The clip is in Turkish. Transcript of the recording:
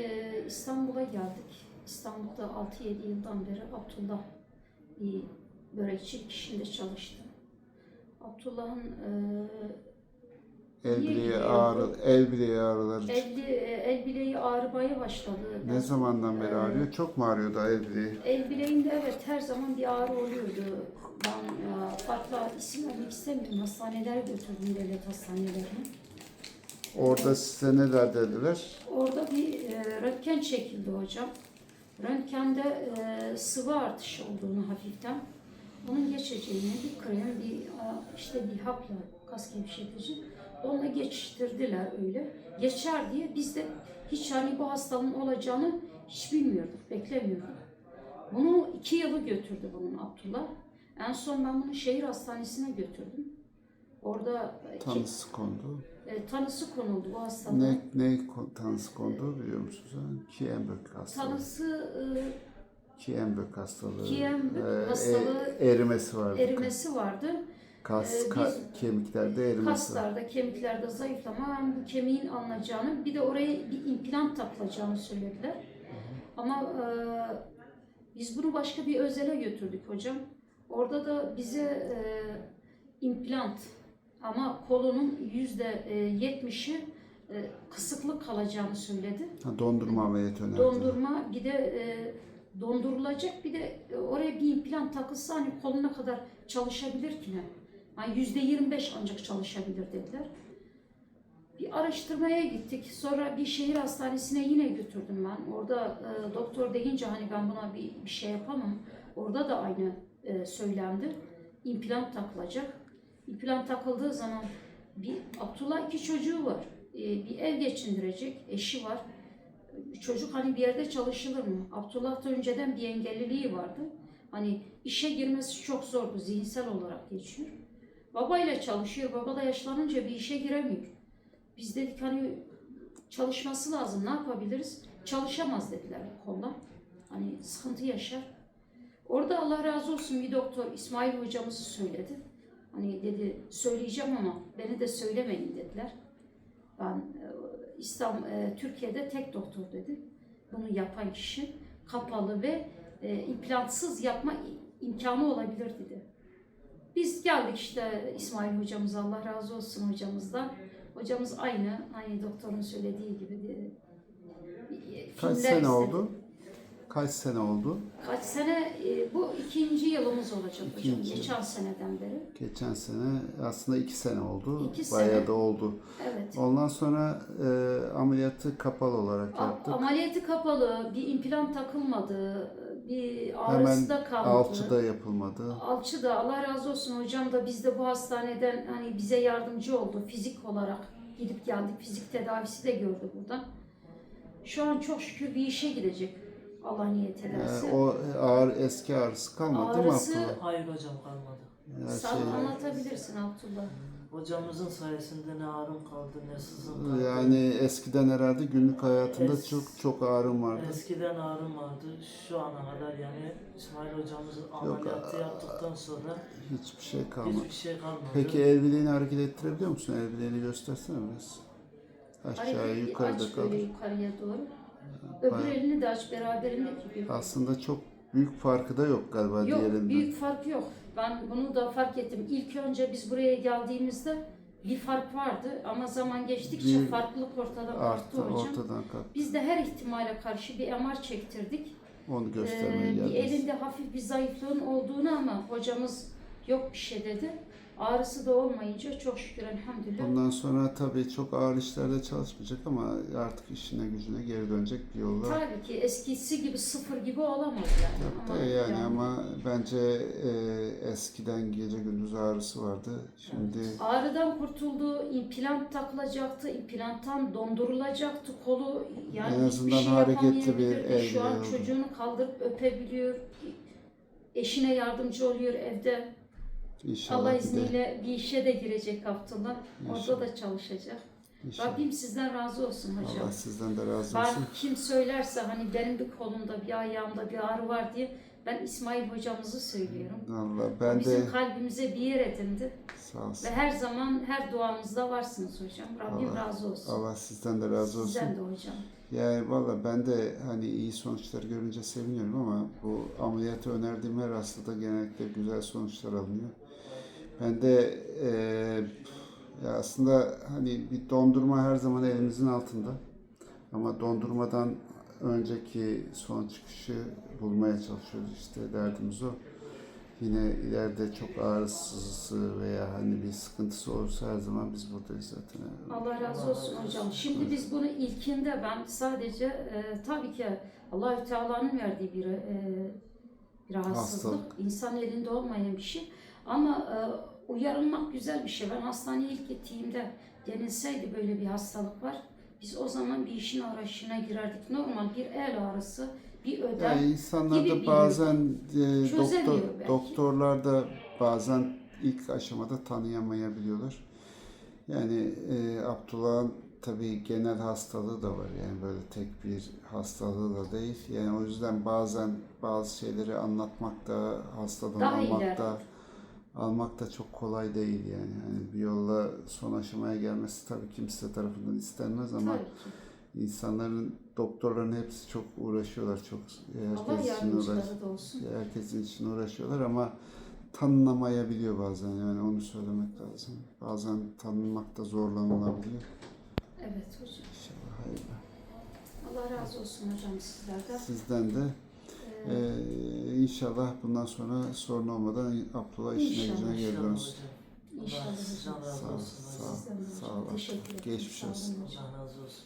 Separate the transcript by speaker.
Speaker 1: Ee, İstanbul'a geldik. İstanbul'da 6-7 yıldan beri Abdullah bir börekçilik işinde çalıştı. Abdullah'ın
Speaker 2: El
Speaker 1: İyi
Speaker 2: bileği ağrı, el bileği ağrıları.
Speaker 1: e, el, e, el bileği ağrımaya başladı.
Speaker 2: Ne zamandan beri
Speaker 1: Ee,
Speaker 2: ağrıyor? Çok mu ağrıyordu el bileği?
Speaker 1: El bileğinde evet her zaman bir ağrı oluyordu. Ben e, farklı isim vermek istemiyorum. Hastanelere götürdüm devlet hastanelerine.
Speaker 2: Orada size neler dediler?
Speaker 1: Orada bir e, röntgen çekildi hocam. Röntgende e, sıvı artışı olduğunu hafiften, bunun geçeceğini bir krem, bir e, işte bir hapla, kas gevşetici, onunla geçiştirdiler öyle. Geçer diye biz de hiç hani bu hastalığın olacağını hiç bilmiyorduk, beklemiyorduk. Bunu iki yılı götürdü bunun Abdullah. En son ben bunu şehir hastanesine götürdüm. Orada e,
Speaker 2: Tanısı kondu.
Speaker 1: e, tanısı konuldu bu hastalığın.
Speaker 2: Ne, ne tanısı kondu biliyor musunuz? Kienböck hastalığı.
Speaker 1: Tanısı
Speaker 2: Kienböck hastalığı.
Speaker 1: Kienböck
Speaker 2: Ee, e-
Speaker 1: hastalığı-
Speaker 2: erimesi vardı.
Speaker 1: erimesi vardı.
Speaker 2: Kas,
Speaker 1: Ee,
Speaker 2: ka- kemiklerde erimesi.
Speaker 1: Kaslarda, kemiklerde zayıflama, bu kemiğin alınacağını, bir de oraya bir implant takılacağını söylediler. Ama e, biz bunu başka bir özele götürdük hocam. Orada da bize e, implant ama kolunun yüzde e, yetmişi e, kısıklık kalacağını söyledi.
Speaker 2: Ha, dondurma ameliyatı önerdi.
Speaker 1: Dondurma bir de e, dondurulacak bir de e, oraya bir implant takılsa hani koluna kadar çalışabilir ki ne? Yani yüzde 25 ancak çalışabilir dediler. Bir araştırmaya gittik. Sonra bir şehir hastanesine yine götürdüm ben. Orada e, doktor deyince hani ben buna bir, bir şey yapamam. Orada da aynı e, söylendi. İmplant takılacak. İmplant takıldığı zaman bir Abdullah iki çocuğu var. E, bir ev geçindirecek, eşi var. Çocuk hani bir yerde çalışılır mı? Abdullah da önceden bir engelliliği vardı. Hani işe girmesi çok zordu, zihinsel olarak geçiyor. Babayla çalışıyor, baba da yaşlanınca bir işe giremiyor. Biz dedik hani çalışması lazım, ne yapabiliriz? Çalışamaz dediler bu konuda. Hani sıkıntı yaşar. Orada Allah razı olsun bir doktor İsmail hocamızı söyledi. Hani dedi söyleyeceğim ama beni de söylemeyin dediler. Ben e, İslam e, Türkiye'de tek doktor dedi. Bunu yapan kişi kapalı ve e, implantsız yapma imkanı olabilir dedi. Biz geldik işte İsmail hocamız Allah razı olsun hocamızdan. Hocamız aynı hani doktorun söylediği gibi dedi.
Speaker 2: Kaç
Speaker 1: Filmler
Speaker 2: sene
Speaker 1: izledim.
Speaker 2: oldu? Kaç sene oldu?
Speaker 1: Kaç sene? e, bu ikinci yılımız olacak hocam.
Speaker 2: İkinci.
Speaker 1: Geçen seneden beri.
Speaker 2: Geçen sene aslında iki sene oldu.
Speaker 1: İki
Speaker 2: Bayağı
Speaker 1: sene.
Speaker 2: da oldu.
Speaker 1: Evet.
Speaker 2: Ondan sonra e, ameliyatı kapalı olarak
Speaker 1: A-
Speaker 2: yaptık.
Speaker 1: Ameliyatı kapalı, bir implant takılmadı, bir
Speaker 2: Hemen
Speaker 1: ağrısı da kalmadı.
Speaker 2: alçıda yapılmadı.
Speaker 1: Alçı da Allah razı olsun hocam da biz de bu hastaneden hani bize yardımcı oldu fizik olarak. Gidip geldik fizik tedavisi de gördü buradan. Şu an çok şükür bir işe gidecek Allah niyet ederse.
Speaker 2: E, o ağır eski ağrısı kalmadı
Speaker 1: Ağrısı-
Speaker 2: Abdullah?
Speaker 3: Hayır hocam kalmadı.
Speaker 2: Ya
Speaker 1: Sen
Speaker 2: şey,
Speaker 1: anlatabilirsin Abdullah.
Speaker 3: Hocamızın sayesinde ne ağrım kaldı ne sızım kaldı.
Speaker 2: yani eskiden herhalde günlük hayatında
Speaker 3: Es-
Speaker 2: çok çok ağrım vardı.
Speaker 3: Eskiden ağrım vardı. Şu ana kadar yani İsmail hocamızın ameliyatı yaptıktan sonra
Speaker 2: Hiçbir şey kalmadı.
Speaker 3: hiçbir şey kalmadı.
Speaker 2: Peki el bileğini hareket ettirebiliyor musun? El bileğini göstersene biraz. Aşağıya
Speaker 1: Hareket
Speaker 2: yukarıda
Speaker 1: aç yukarıya doğru. Öbür
Speaker 2: bayağı-
Speaker 1: elini de aç beraberindeki gibi.
Speaker 2: Aslında çok büyük farkı da yok galiba
Speaker 1: Yok
Speaker 2: diğerinden.
Speaker 1: büyük fark yok. Ben bunu da fark ettim. İlk önce biz buraya geldiğimizde bir fark vardı ama zaman geçtikçe
Speaker 2: Bir
Speaker 1: farklılık ortadan
Speaker 2: Arttı,
Speaker 1: kalktı hocam.
Speaker 2: ortadan kalktı.
Speaker 1: Biz de her ihtimale karşı bir MR çektirdik.
Speaker 2: Onu göstermeye
Speaker 1: Ee, bir
Speaker 2: geldiniz.
Speaker 1: elinde hafif bir zayıflığın olduğunu ama hocamız yok bir şey dedi. Ağrısı da olmayınca çok şükür elhamdülillah.
Speaker 2: Bundan sonra tabii çok ağır işlerde çalışmayacak ama artık işine gücüne geri dönecek bir yolda.
Speaker 1: Tabii ki eskisi gibi sıfır gibi olamaz yani.
Speaker 2: Yok
Speaker 1: Ama
Speaker 2: da yani ama bence e, eskiden gece gündüz ağrısı vardı. Şimdi
Speaker 1: Ağrıdan kurtuldu, implant takılacaktı, implanttan dondurulacaktı kolu. Yani
Speaker 2: En azından
Speaker 1: şey
Speaker 2: hareketli bir el
Speaker 1: Şu an
Speaker 2: oldu.
Speaker 1: çocuğunu kaldırıp öpebiliyor. Eşine yardımcı oluyor evde.
Speaker 2: İnşallah
Speaker 1: Allah
Speaker 2: bir de
Speaker 1: izniyle bir işe de girecek Abdullah. Orada
Speaker 2: İnşallah.
Speaker 1: da çalışacak.
Speaker 2: inşallah.
Speaker 1: Rabbim sizden razı olsun hocam.
Speaker 2: Allah sizden de razı olsun.
Speaker 1: kim söylerse hani benim bir kolumda bir ayağımda bir ağrı var diye ben İsmail hocamızı söylüyorum.
Speaker 2: Allah
Speaker 1: O
Speaker 2: ben
Speaker 1: bizim
Speaker 2: de
Speaker 1: kalbimize bir yer edindi.
Speaker 2: sağ olsun.
Speaker 1: Ve her zaman her duamızda varsınız hocam. Rabbim
Speaker 2: Allah-
Speaker 1: razı olsun.
Speaker 2: Allah sizden de razı olsun.
Speaker 1: Sizden de hocam.
Speaker 2: Yani valla ben de hani iyi sonuçlar görünce seviniyorum ama bu ameliyatı önerdiğim her hastada genellikle güzel sonuçlar alınıyor. Ben de eee, ya aslında hani bir dondurma her zaman elimizin altında. Ama dondurmadan önceki son çıkışı bulmaya çalışıyoruz işte derdimiz o. Yine ileride çok ağrısı veya hani bir sıkıntısı olursa her zaman biz buradayız zaten.
Speaker 1: Allah razı olsun hocam. Şimdi biz bunu ilkinde ben sadece e, tabii ki Allahü Teala'nın verdiği bir e, bir rahatsızlık.
Speaker 2: Hastalık.
Speaker 1: İnsan elinde olmayan bir şey. Ama e, uyarılmak güzel bir şey. Ben hastaneye ilk gittiğimde denilseydi böyle bir hastalık var. Biz o zaman bir işin arayışına girerdik. Normal bir el ağrısı, bir ödem.
Speaker 2: Yani insanlar
Speaker 1: gibi
Speaker 2: da bazen e, doktor,
Speaker 1: belki.
Speaker 2: doktorlar da bazen ilk aşamada tanıyamayabiliyorlar. Yani e, Abdullah'ın tabii genel hastalığı da var. Yani böyle tek bir hastalığı da değil. Yani o yüzden bazen bazı şeyleri anlatmak da hastadan
Speaker 1: Daha
Speaker 2: almak
Speaker 1: ileride.
Speaker 2: da almak da çok kolay değil yani. yani bir yolla son aşamaya gelmesi tabii kimse tarafından istenmez ama. İnsanların, doktorların hepsi çok uğraşıyorlar, çok herkes için uğraş, herkesin için uğraşıyorlar ama tanınamayabiliyor bazen yani onu söylemek lazım. Bazen tanınmakta zorlanılabiliyor.
Speaker 1: Evet hocam.
Speaker 2: İnşallah hayırlı.
Speaker 1: Allah razı olsun hocam sizlerden.
Speaker 2: Sizden de
Speaker 1: Ee,
Speaker 2: inşallah bundan sonra sorun olmadan Abdullah işine gücüne geri
Speaker 3: hocam.
Speaker 1: İnşallah
Speaker 2: Sağ ol, sağ ol. Sağ ol.
Speaker 1: Teşekkür ederim.
Speaker 2: Geçmiş olsun.
Speaker 3: Allah razı olsun.